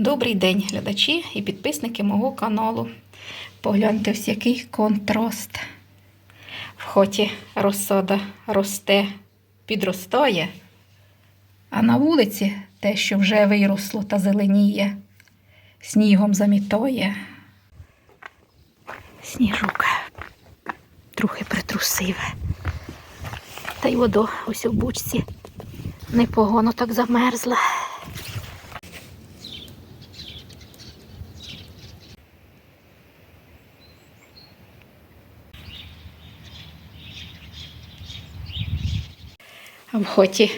Добрий день, глядачі і підписники мого каналу. Погляньте, ось який контраст. В хоті розсада росте, підростає, а на вулиці те, що вже виросло та зеленіє, снігом замітає. Сніжок трохи притрусиве. Та й вода ось у бочці непогано так замерзла. В хоті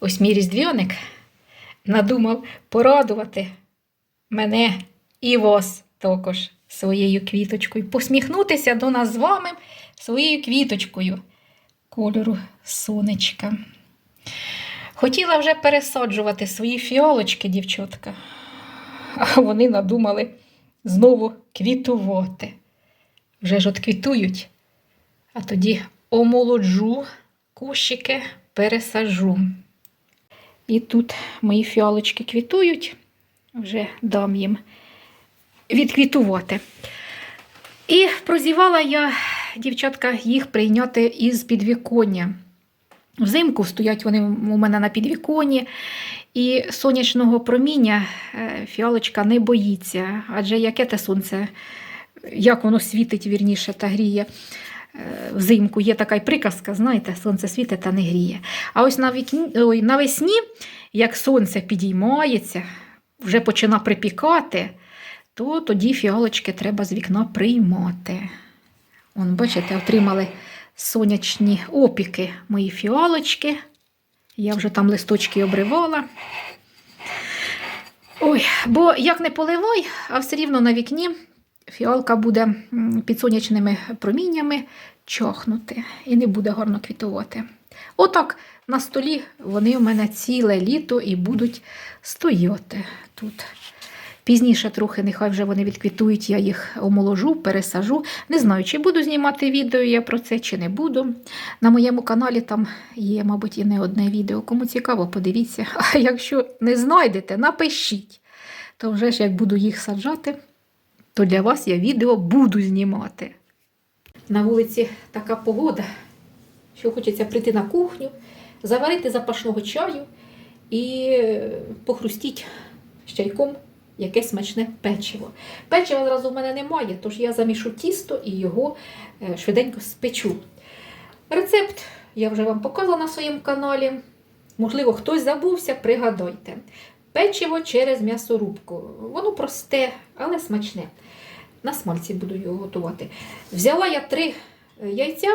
ось мій різдвяник надумав порадувати мене і вас також своєю квіточкою, посміхнутися до нас з вами своєю квіточкою кольору сонечка. Хотіла вже пересаджувати свої фіолочки, дівчатка, а вони надумали знову квітувати. Вже ж от квітують, а тоді омолоджу кущики пересажу. І тут мої фіалочки квітують, вже дам їм відквітувати. І прозівала я, дівчатка, їх прийняти із підвіконня. Взимку стоять вони у мене на підвіконні, і сонячного проміння е, фіалочка не боїться. Адже яке те сонце, як воно світить вірніше та гріє. Е, Взимку є така й приказка, знаєте, сонце світить та не гріє. А ось на вікні, ой, навесні, як сонце підіймається, вже почина припікати, то тоді фіалочки треба з вікна приймати. Он, бачите, отримали сонячні опіки мої фіалочки. Я вже там листочки обривала. Ой, бо як не поливай, а все рівно на вікні фіалка буде під сонячними проміннями чохнути і не буде гарно квітувати. Отак на столі вони в мене ціле літо і будуть стояти тут. Пізніше трохи, нехай вже вони відквітують, я їх омоложу, пересажу. Не знаю, чи буду знімати відео я про це, чи не буду. На моєму каналі там є, мабуть, і не одне відео. Кому цікаво, подивіться. А якщо не знайдете, напишіть. То вже ж як буду їх саджати, то для вас я відео буду знімати. На вулиці така погода, що хочеться прийти на кухню, заварити запашного чаю і похрустіть з чайком якесь смачне печиво. Печива зразу в мене немає, тож я замішу тісто і його е, швиденько спечу. Рецепт я вже вам показала на своєму каналі. Можливо, хтось забувся, пригадайте. Печиво через м'ясорубку. Воно просте, але смачне. На смальці буду його готувати. Взяла я три е, яйця,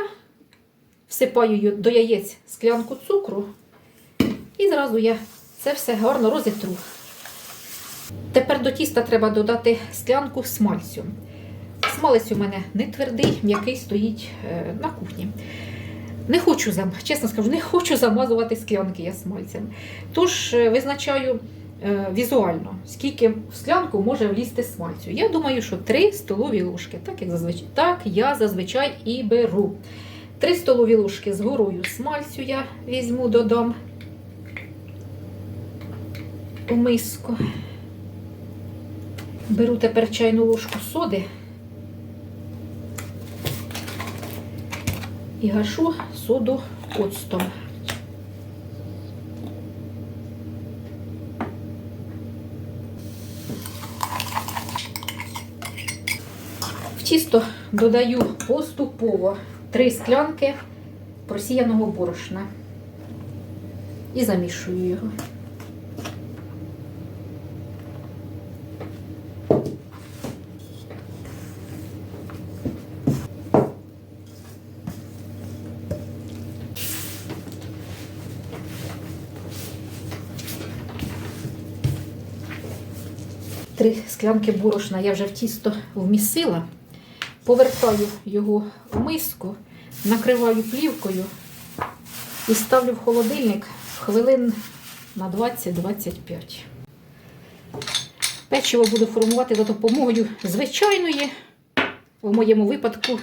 всипаю до яєць склянку цукру, і зразу я це все гарно розітру. Тепер до тіста треба додати склянку смальцю. Смалець у мене не твердий, м'який стоїть е, на кухні. Не хочу, чесно скажу, не хочу замазувати склянки я смальцем. Тож е, визначаю візуально, скільки в склянку може влізти смальцю. Я думаю, що 3 столові ложки. Так, як зазвичай, так я зазвичай і беру. 3 столові ложки з горою смальцю я візьму, додам у миску. Беру тепер чайну ложку соди і гашу соду оцтом. В тісто додаю поступово 3 склянки просіяного борошна і замішую його. Три склянки борошна я вже в тісто вмісила. Повертаю його в миску, накриваю плівкою і ставлю в холодильник хвилин на 20-25. Печиво буду формувати за допомогою звичайної, в моєму випадку,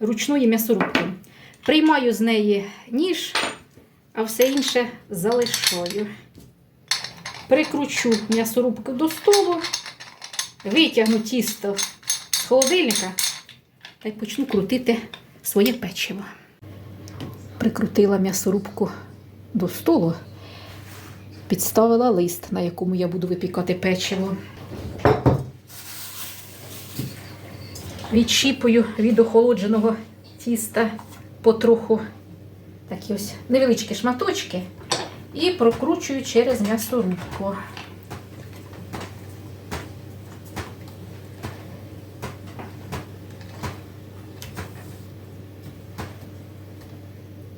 ручної м'ясорубки. Приймаю з неї ніж, а все інше залишаю. прикручу м'ясорубку до столу, витягну тісто з холодильника та й почну крутити своє печиво. Прикрутила м'ясорубку до столу, підставила лист, на якому я буду випікати печиво. Відщіпую від охолодженого тіста потроху такі ось невеличкі шматочки і прокручую через м'ясорубку.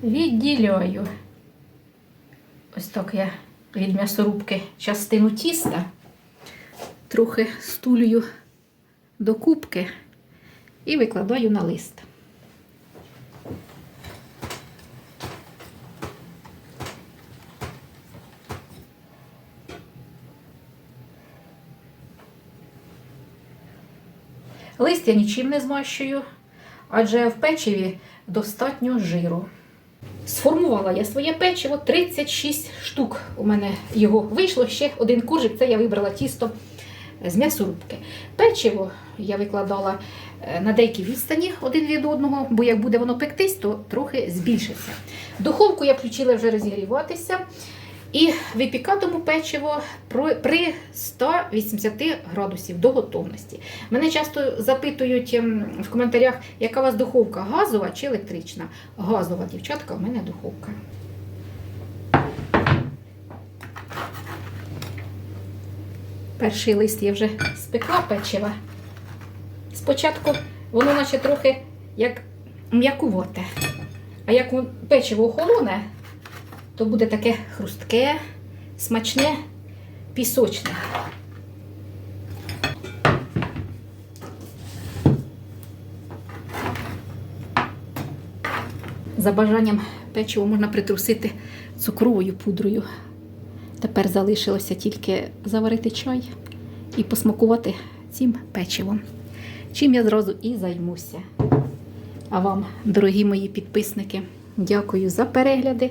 Відділяю. Ось так я від м'ясорубки частину тіста, трохи стулюю до кубки і викладаю на лист. Лист я нічим не змащую, адже в печиві достатньо жиру. Сформувала я своє печиво 36 штук. У мене його вийшло ще один коржик. Це я вибрала тісто з м'ясорубки. Печиво я викладала е, на деякій відстані один від одного, бо як буде воно пектись, то трохи збільшиться. Духовку я включила вже розігріватися. І випікатиму печиво при 180 градусів до готовності. Мене часто запитують ем, в коментарях, яка у вас духовка газова чи електрична. Газова, дівчатка, у мене духовка. Перший лист я вже спекла печива. Спочатку воно наче трохи як м'якувате. А як печиво охолоне, то буде таке хрустке, смачне, пісочне. За бажанням печиво можна притрусити цукровою пудрою. Тепер залишилося тільки заварити чай і посмакувати цим печивом. Чим я зразу і займуся. А вам, дорогі мої підписники, дякую за перегляди.